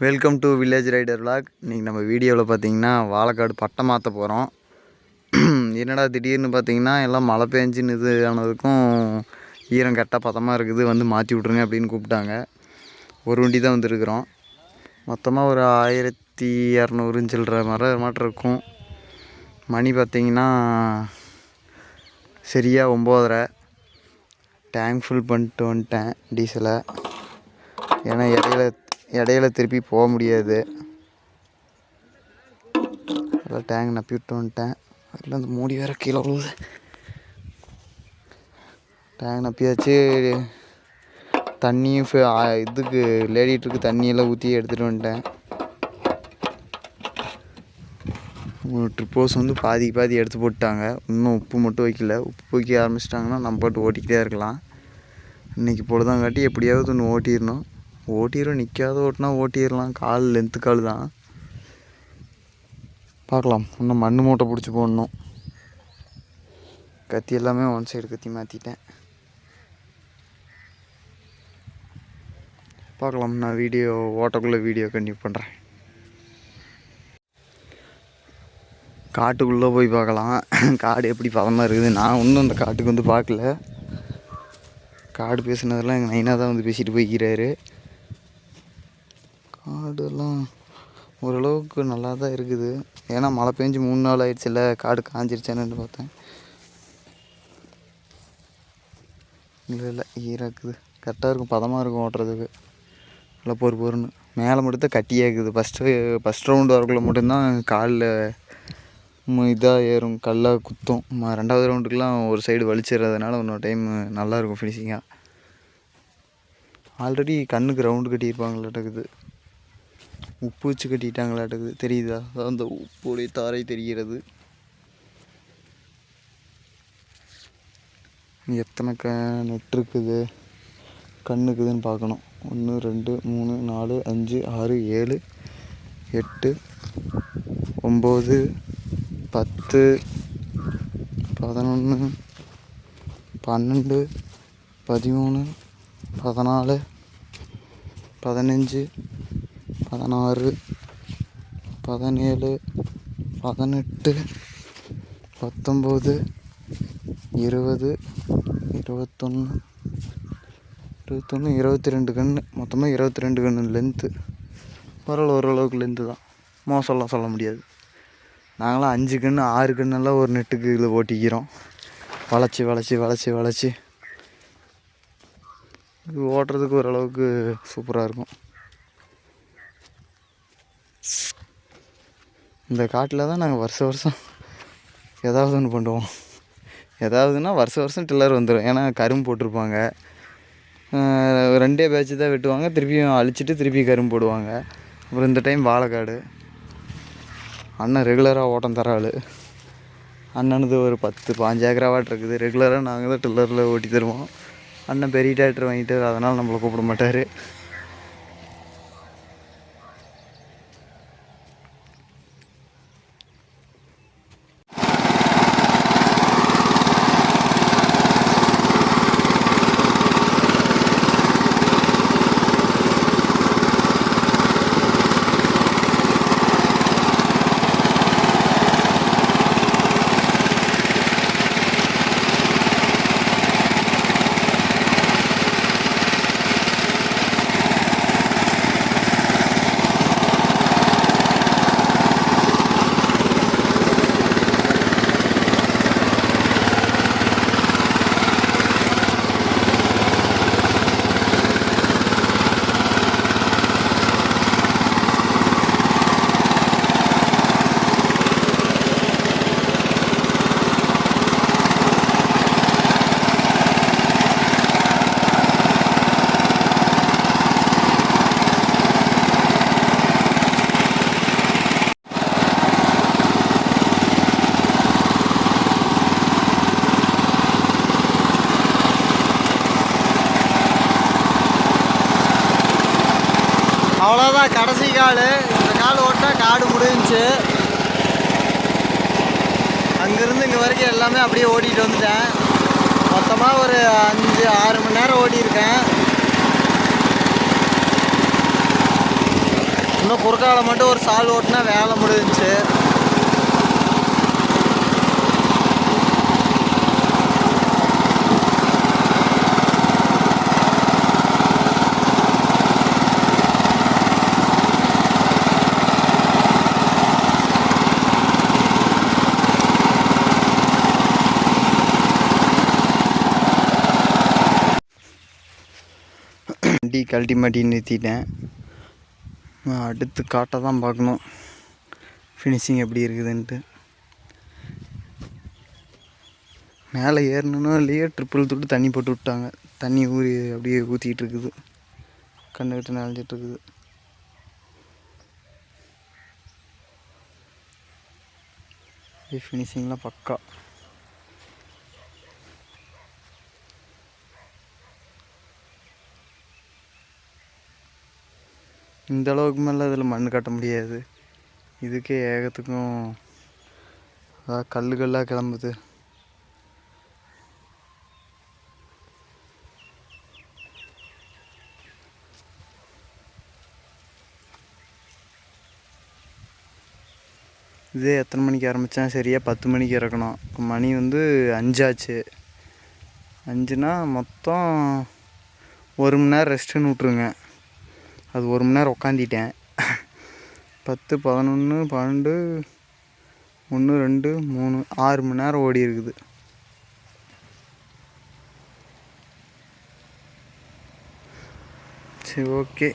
Welcome to village rider vlog இன்றைக்கி நம்ம வீடியோவில் பார்த்தீங்கன்னா வாழைக்காடு பட்டம் மாற்ற போகிறோம் என்னடா திடீர்னு பார்த்தீங்கன்னா எல்லாம் மழை பெஞ்சின்னு இது ஆனதுக்கும் ஈரம் கரெக்டாக பதமாக இருக்குது வந்து மாற்றி விட்ருங்க அப்படின்னு கூப்பிட்டாங்க. ஒரு வண்டி தான் வந்துருக்குறோம். மொத்தமாக ஒரு ஆயிரத்தி இரநூறுன்னு சில்லற மர மாட்டம் இருக்கும். மணி பார்த்தீங்கன்னா சரியாக ஒம்போதரை. டேங்க் ஃபுல் பண்ணிட்டு வந்துட்டேன் டீசலை ஏன்னா இடையில இடையில திருப்பி போக முடியாது. அதான் டேங்க் நப்பி விட்டு வந்துட்டேன். அதில் அந்த மூடி வேற கீழே விழுவுது. டேங்க் நப்பியாச்சு. தண்ணியும் இதுக்கு லேடிட்டுருக்கு தண்ணியெல்லாம் ஊற்றி எடுத்துகிட்டு வந்துட்டேன். ட்ரிப்போஸ் வந்து பாதி பாதி எடுத்து போட்டாங்க இன்னும் உப்பு மட்டும் வைக்கல. உப்பு வைக்க ஆரம்பிச்சிட்டாங்கன்னா நம்ம பாட்டு ஓட்டிக்கிட்டே இருக்கலாம். இன்றைக்கி பொழுதாங்காட்டி எப்படியாவது ஒன்று ஓட்டிடணும். ஓட்டிடும் நிற்காத ஓட்டினா ஓட்டிடலாம் கால் லென்த்து கால் தான். பார்க்கலாம். இன்னும் மண் மூட்டை பிடிச்சி போடணும். கத்தி எல்லாமே ஒன் சைடு கத்தி மாற்றிட்டேன் பார்க்கலாம். நான் வீடியோ ஓட்டக்குள்ளே வீடியோ கண்டினியூ பண்ணுறேன் காட்டுக்குள்ளே போய் பார்க்கலாம். காடு எப்படி பதமாக இருக்குது? நான் இன்னும் அந்த காட்டுக்கு வந்து பார்க்கல. காடு பேசுனதெல்லாம் எங்கள் நைனா தான் வந்து பேசிட்டு போய்க்கிறாரு. காடெல்லாம் ஓரளவுக்கு நல்லா தான் இருக்குது. ஏன்னா மழை பெஞ்சு மூணு நாள் ஆயிடுச்சுல்ல காடு காஞ்சிருச்சேன்னு பார்த்தேன். இல்லை இல்லை ஈரம் இருக்குது கரெக்டாக இருக்கும் பதமாக இருக்கும் ஓட்டுறதுக்கு. நல்லா பொறு பொறுன்னு. மேலே மட்டும் தான் இருக்குது. ஃபஸ்ட்டு ஃபஸ்ட் ரவுண்டு வரக்குள்ள மட்டும்தான் காலில் இதாக ஏறும் கல்லாக குத்தும். ரெண்டாவது ரவுண்டுக்கெலாம் ஒரு சைடு வலிச்சிடுறதுனால இன்னொரு டைம் நல்லாயிருக்கும் ஃபினிஷிங்காக ஆல்ரெடி கண்ணுக்கு ரவுண்டு கட்டியிருப்பாங்களாட்டக்குது. உப்பு வச்சு கட்டிட்டாங்களாட்டுக்கு தெரியுதா? அதான் அந்த உப்புடைய தாரை தெரிகிறது. எத்தனை க நெட் இருக்குது கண்ணுக்குதுன்னு பார்க்கணும். ஒன்று ரெண்டு மூணு நாலு அஞ்சு ஆறு ஏழு எட்டு ஒம்பது பத்து பதினொன்று பன்னெண்டு பதிமூணு பதினாலு பதினஞ்சு பதினாறு பதினேழு பதினெட்டு பத்தொம்போது இருபது இருபத்தொன்று இருபத்தொன்று இருபத்தி ரெண்டு கன்று மொத்தமாக இருபத்தி ரெண்டு கன்று லென்த்து பரவாயில்ல ஓரளவுக்கு லென்த்து தான். மோசம்லாம் சொல்ல முடியாது. நாங்களாம் அஞ்சு கன்று ஆறு கண்ணெல்லாம் ஒரு நெட்டுக்கு இதில் ஓட்டிக்கிறோம். வளைச்சி வளைச்சி வளைச்சி வளைச்சி. இது ஓட்டுறதுக்கு ஓரளவுக்கு சூப்பராக இருக்கும். இந்த காட்டில் தான் நாங்கள் வருஷ வருஷம் ஏதாவது ஒன்று பண்ணுவோம். ஏதாவதுன்னா வருஷ வருஷம் டில்லர் வந்துடும் ஏன்னா கரும்பு போட்டிருப்பாங்க. ரெண்டே பேட்ச் தான் வெட்டுவாங்க. திருப்பியும் அழிச்சிட்டு திருப்பி கரும்பு போடுவாங்க. அப்புறம் இந்த டைம் வாழைக்காடு. அண்ணன் ரெகுலராக ஓட்டம் தர ஆள். அண்ணனுது ஒரு பத்து பாஞ்சு ஏக்கராவாட் இருக்குது. ரெகுலராக நாங்கள் தான் டில்லரில் ஓட்டி தருவோம். அண்ணன் பெரிய டிராக்டர் வாங்கிட்டு அதனால் நம்மளை கூப்பிட மாட்டார். அவ்வளோதான் கடைசி கால் இந்த கால் ஓட்டா காடு முடிஞ்சு அங்கேருந்து இங்கே வரைக்கும் எல்லாமே அப்படியே ஓடிட்டு வந்துட்டேன். மொத்தமாக ஒரு அஞ்சு ஆறு மணி நேரம் ஓடிருக்கேன் இன்னும் குறுக்கால மட்டும் ஒரு சால் ஓட்டினா வேலை முடிஞ்சுச்சு. மாட்டி கழட்டி மாட்டி நிறுத்திட்டேன். அடுத்து காட்ட தான் பார்க்கணும். ஃபினிஷிங் எப்படி இருக்குதுன்ட்டு. மேலே ஏறணுன்னா இல்லையே ட்ரிப்பிள் தொட்டு தண்ணி போட்டு விட்டாங்க. தண்ணி ஊறி அப்படியே ஊற்றிக்கிட்டு இருக்குது. கண்ணு விட்டு நனைஞ்சிட்டு ஃபினிஷிங்லாம் பக்கா. இந்த அளவுக்கு மேலே இதில் மண் கட்ட முடியாது. இதுக்கே ஏகத்துக்கும் அதாவது கல்லுகள்லாம் கல்லாக கிளம்புது. இதே எத்தனை மணிக்கு ஆரம்பித்தேன் சரியாக பத்து மணிக்கு இறக்கணும். இப்போ மணி வந்து அஞ்சாச்சு. அஞ்சுனா மொத்தம் ஒரு மணி நேரம் ரெஸ்ட்டுன்னு விட்ருங்க அது ஒரு மணி நேரம் உக்காந்திட்டேன். பத்து பதினொன்று பன்னெண்டு ஒன்று ரெண்டு மூணு ஆறு மணி நேரம் ஓடி இருக்குது. சரி ஓகே.